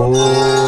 Oh.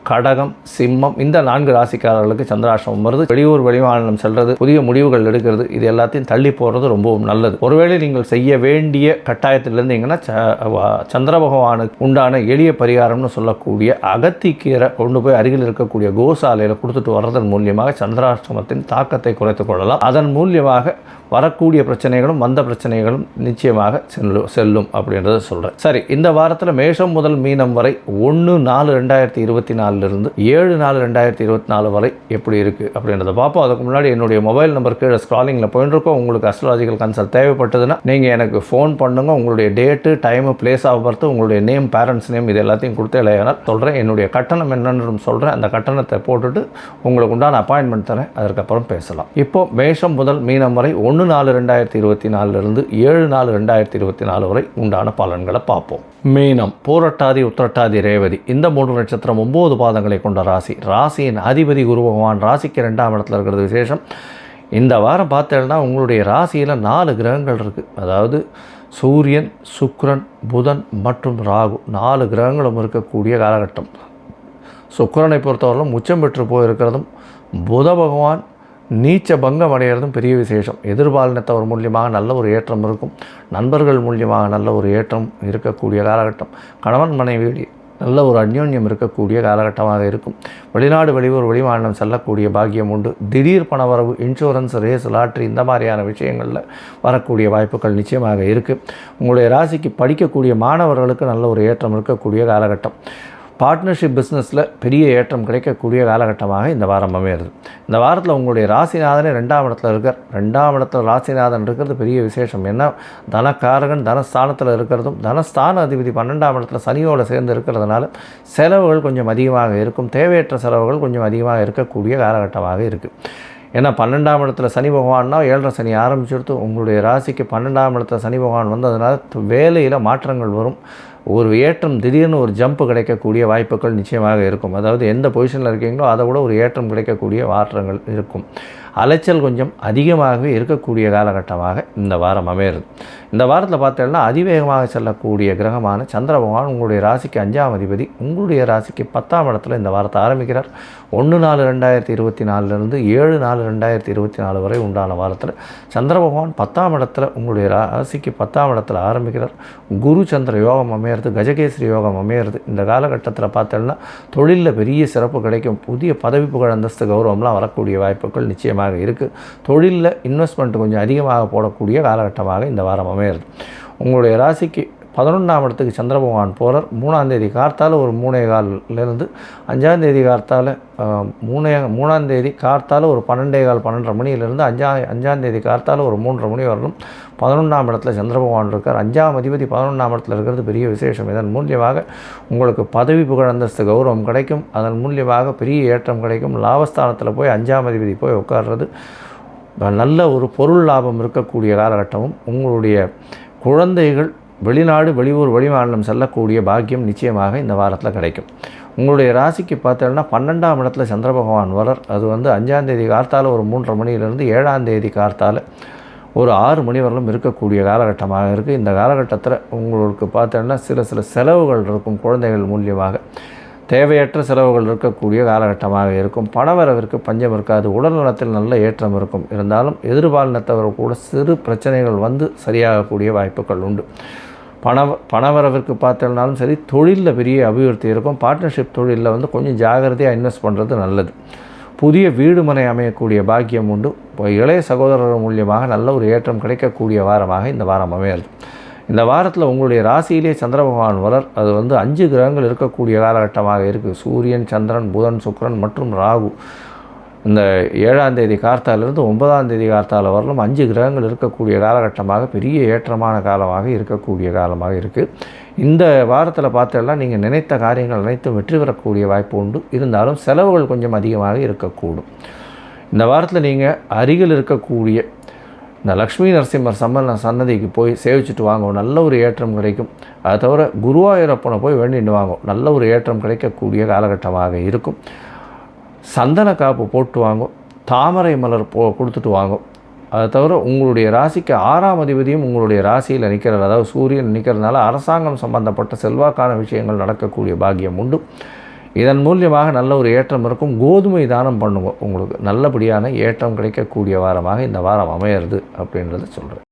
கடகம் சிம்மம் இந்த நான்கு ராசிக்காரர்களுக்கு சந்திராஷ்டமம் வருது. வெளியூர் வெளிமாநிலம் செல்றது புதிய முடிவுகள் எடுக்கிறது இது எல்லாத்தையும் தள்ளி போகிறது ரொம்பவும் நல்லது. ஒருவேளை நீங்கள் செய்ய வேண்டிய கட்டாயத்தில் இருந்தீங்கன்னா ச- சந்திர பகவானுக்கு உண்டான எளிய பரிகாரம்னு சொல்லக்கூடிய அகத்திக்கீரை கொண்டு போய் அருகில் இருக்கக்கூடிய கோசாலையில் கொடுத்துட்டு வர்றதன் மூலியமாக சந்திராஷ்டமத்தின் தாக்கத்தை குறைத்துக் கொள்ளலாம். அதன் மூலியமாக வரக்கூடிய பிரச்சனைகளும் வந்த பிரச்சனைகளும் நிச்சயமாக செல்லும் செல்லும் அப்படின்றத சொல்கிறேன் சரி இந்த வாரத்தில் மேஷம் முதல் மீனம் வரை ஒன்று நாலு ரெண்டாயிரத்தி இருபத்தி நாலு நாலுலேருந்து ஏழு நாலு ரெண்டாயிரத்தி இருபத்தி நாலு வரை எப்படி இருக்குது அப்படின்றத பார்ப்போம். அதுக்கு முன்னாடி என்னுடைய மொபைல் நம்பர் கீழே ஸ்க்ராலிங்கில் போயிட்டுருக்கோம் உங்களுக்கு அஸ்ட்ராலஜிக்கல் கன்சல்ட் தேவைப்பட்டதுன்னா நீங்கள் எனக்கு ஃபோன் பண்ணுங்க. உங்களுடைய date time place of birth உங்களுடைய நேம் பேரண்ட்ஸ் நேம் இது எல்லாத்தையும் கொடுத்து இல்லையானால் சொல்கிறேன் என்னுடைய கட்டணம் என்னன்னு சொல்கிறேன் அந்த கட்டணத்தை போட்டுட்டு உங்களுக்கு உண்டான அப்பாயின்மெண்ட் தரேன். அதற்கப்புறம் பேசலாம். இப்போ மேஷம் முதல் மீனம் வரை ஒன்று நாலு ரெண்டாயிரத்தி இருபத்தி நாலுலேருந்து ஏழு நாலு ரெண்டாயிரத்தி இருபத்தி நாலு வரை உண்டான பலன்களை பார்ப்போம். மீனம் பூரட்டாதி உத்திரட்டாதி ரேவதி. இந்த மூன்று நட்சத்திரம் ஒம்பது பாதங்களை கொண்ட ராசி. ராசியின் அதிபதி குரு பகவான் ராசிக்கு ரெண்டாம் இடத்துல இருக்கிறது விசேஷம். இந்த வாரம் பார்த்தேன்னா உங்களுடைய ராசியில் நாலு கிரகங்கள் இருக்குது அதாவது சூரியன் சுக்ரன் புதன் மற்றும் ராகு. நாலு கிரகங்களும் இருக்கக்கூடிய காலகட்டம். சுக்கரனை பொறுத்தவரையிலும் உச்சம் பெற்று போயிருக்கிறதும் புத பகவான் நீச்ச பங்கம் அடைகிறதும் பெரிய விசேஷம். எதிர்பாலினத்தவர் மூலியமாக நல்ல ஒரு ஏற்றம் இருக்கும். நண்பர்கள் மூலியமாக நல்ல ஒரு ஏற்றம் இருக்கக்கூடிய காலகட்டம். கணவன் மனைவி நல்ல ஒரு அந்யோன்யம் இருக்கக்கூடிய காலகட்டமாக இருக்கும். வெளிநாடு வெளியூர் வெளிமாநிலம் செல்லக்கூடிய பாக்கியம் உண்டு. திடீர் பணவரவு இன்சூரன்ஸ் ரேஸ் லாட்ரி இந்த மாதிரியான விஷயங்களில் வரக்கூடிய வாய்ப்புகள் நிச்சயமாக இருக்குது உங்களுடைய ராசிக்கு படிக்கக்கூடிய மாணவர்களுக்கு நல்ல ஒரு ஏற்றம் இருக்கக்கூடிய காலகட்டம். பார்ட்னர்ஷிப் பிஸ்னஸில் பெரிய ஏற்றம் கிடைக்கக்கூடிய காலகட்டமாக இந்த வாரம் அமையிறது. இந்த வாரத்தில் உங்களுடைய ராசிநாதனே ரெண்டாம் இடத்துல இருக்கார். ரெண்டாம் இடத்துல ராசிநாதன் இருக்கிறது பெரிய விசேஷம். ஏன்னா தனக்காரகன் தனஸ்தானத்தில் இருக்கிறதும் தனஸ்தான அதிபதி பன்னெண்டாம் இடத்துல சனியோடு சேர்ந்து இருக்கிறதுனால செலவுகள் கொஞ்சம் அதிகமாக இருக்கும். தேவையற்ற செலவுகள் கொஞ்சம் அதிகமாக இருக்கக்கூடிய காலகட்டமாக இருக்குது ஏன்னா பன்னெண்டாம் இடத்துல சனி பகவான்னா ஏழரை சனி ஆரம்பிச்சுடுத்து உங்களுடைய ராசிக்கு பன்னெண்டாம் இடத்துல சனி பகவான் வந்ததுனால வேலையில் மாற்றங்கள் வரும். ஒரு ஏற்றம் திடீர்னு ஒரு ஜம்ப் கிடைக்கக்கூடிய வாய்ப்புகள் நிச்சயமாக இருக்கும். அதாவது எந்த பொசிஷனில் இருக்கீங்களோ அதை விட ஒரு ஏற்றம் கிடைக்கக்கூடிய மாற்றங்கள் இருக்கும். அலைச்சல் கொஞ்சம் அதிகமாகவே இருக்கக்கூடிய காலகட்டமாக இந்த வாரம் அமையிறது இந்த வாரத்தில் பார்த்தீங்கன்னா அதிவேகமாக செல்லக்கூடிய கிரகமான சந்திர பகவான் உங்களுடைய ராசிக்கு அஞ்சாம் அதிபதி உங்களுடைய ராசிக்கு பத்தாம் இடத்துல இந்த வாரத்தை ஆரம்பிக்கிறார். ஒன்று நாலு ரெண்டாயிரத்தி இருபத்தி நாலுலேருந்து ஏழு நாலு ரெண்டாயிரத்தி இருபத்தி நாலு வரை உண்டான வாரத்தில் சந்திர பகவான் பத்தாம் இடத்துல உங்களுடைய ராசிக்கு பத்தாம் இடத்துல ஆரம்பிக்கிறார். குரு சந்திர யோகம் அமையிறது கஜகேசரி யோகம் அமையிறது. இந்த காலகட்டத்தில் பார்த்தோம்னா தொழிலில் பெரிய சிறப்பு கிடைக்கும். புதிய பதவி புகழ் அந்தஸ்து கௌரவம்லாம் வரக்கூடிய வாய்ப்புகள் நிச்சயமாக இருக்குது தொழிலில் இன்வெஸ்ட்மெண்ட் கொஞ்சம் அதிகமாக போடக்கூடிய காலகட்டமாக இந்த வாரம் அமையிறது உங்களுடைய ராசிக்கு பதினொன்றாம் இடத்துக்கு சந்திர பகவான் போகிறார் மூணாந்தேதி கார்த்தால் ஒரு மூணே கால்லேருந்து அஞ்சாந்தேதி கார்த்தால் மூணே மூணாந்தேதி கார்த்தால் ஒரு பன்னெண்டே கால் பன்னெண்டரை மணியிலேருந்து அஞ்சா அஞ்சாந்தேதி கார்த்தால் ஒரு மூன்றரை மணி வரலும் பதினொன்றாம் இடத்துல சந்திர பகவான் இருக்கார். அஞ்சாம் அதிபதி பதினொன்றாம் இடத்துல இருக்கிறது பெரிய விசேஷம். இதன் மூலியமாக உங்களுக்கு பதவி புகழ் அந்தஸ்து கௌரவம் கிடைக்கும். அதன் மூலியமாக பெரிய ஏற்றம் கிடைக்கும். லாபஸ்தானத்தில் போய் அஞ்சாம் அதிபதி போய் உட்கார்றது. நல்ல ஒரு பொருள் லாபம் இருக்கக்கூடிய காலகட்டமும் உங்களுடைய குழந்தைகள் வெளிநாடு வெளியூர் வெளிமாநிலம் செல்லக்கூடிய பாக்கியம் நிச்சயமாக இந்த வாரத்தில் கிடைக்கும். உங்களுடைய ராசிக்கு பார்த்தோன்னா பன்னெண்டாம் இடத்துல சந்திர பகவான் வரர் அது வந்து அஞ்சாந்தேதி கார்த்தால் ஒரு மூன்றரை மணியிலிருந்து ஏழாம் தேதி கார்த்தால் ஒரு ஆறு மணி வரலும் இருக்கக்கூடிய காலகட்டமாக இருக்குது இந்த காலகட்டத்தில் உங்களுக்கு பார்த்தோன்னா சில சில செலவுகள் இருக்கும் குழந்தைகள் மூலியமாக. தேவையற்ற செலவுகள் இருக்கக்கூடிய காலகட்டமாக இருக்கும். பணவரவிற்கு பஞ்சம் இருக்காது. உடல் நலத்தில் நல்ல ஏற்றம் இருக்கும். இருந்தாலும் எதிர்பாலினத்தவர் கூட சிறு பிரச்சனைகள் வந்து சரியாகக்கூடிய வாய்ப்புகள் உண்டு. பண பணவரவிற்கு பார்த்தோம்னாலும் சரி தொழிலில் பெரிய அபிவிருத்தி இருக்கும். பார்ட்னர்ஷிப் தொழிலில் வந்து கொஞ்சம் ஜாகிரதையாக இன்வெஸ்ட் பண்ணுறது நல்லது. புதிய வீடு மனை அமையக்கூடிய பாக்கியம் உண்டு. இப்போ இளைய சகோதரர் மூலியமாக நல்ல ஒரு ஏற்றம் கிடைக்கக்கூடிய வாரமாக இந்த வாரம் அமையாது இந்த வாரத்தில் உங்களுடைய ராசியிலே சந்திர பகவான் வரர் அது வந்து அஞ்சு கிரகங்கள் இருக்கக்கூடிய காலகட்டமாக இருக்குது சூரியன் சந்திரன் புதன் சுக்கரன் மற்றும் ராகு. இந்த ஏழாம் தேதி கார்த்தாலிருந்து ஒன்பதாம் தேதி கார்த்தால வரலும் அஞ்சு கிரகங்கள் இருக்கக்கூடிய காலகட்டமாக பெரிய ஏற்றமான காலமாக இருக்கக்கூடிய காலமாக இருக்குது இந்த வாரத்தில் பார்த்தெல்லாம் நீங்கள் நினைத்த காரியங்கள் அனைத்தும் வெற்றி பெறக்கூடிய வாய்ப்பு உண்டு. இருந்தாலும் செலவுகள் கொஞ்சம் அதிகமாக இருக்கக்கூடும். இந்த வாரத்தில் நீங்கள் அருகில் இருக்கக்கூடிய இந்த லக்ஷ்மி நரசிம்மர் சம்மன சன்னதிக்கு போய் சேவிச்சுட்டு வாங்கும் நல்ல ஒரு ஏற்றம் கிடைக்கும். அதை தவிர குருவாயூரப்பனை போய் வேண்டிட்டு வாங்கும் நல்ல ஒரு ஏற்றம் கிடைக்கக்கூடிய காலகட்டமாக இருக்கும். சந்தன காப்பு போட்டு வாங்கும் தாமரை மலர் போ கொடுத்துட்டு வாங்கும் அதை தவிர உங்களுடைய ராசிக்கு ஆறாம் அதிபதியும் உங்களுடைய ராசியில் நிற்கிறார் அதாவது சூரியன் நிற்கிறதுனால அரசாங்கம் சம்பந்தப்பட்ட செல்வாக்கான விஷயங்கள் நடக்கக்கூடிய பாக்கியம் உண்டு. இதன் மூலியமாக நல்ல ஒரு ஏற்றம் இருக்கும். கோதுமை தானம் பண்ணுங்க உங்களுக்கு நல்லபடியான ஏற்றம் கிடைக்கக்கூடிய வாரமாக இந்த வாரம் அமையிறது அப்படின்றத சொல்கிறேன்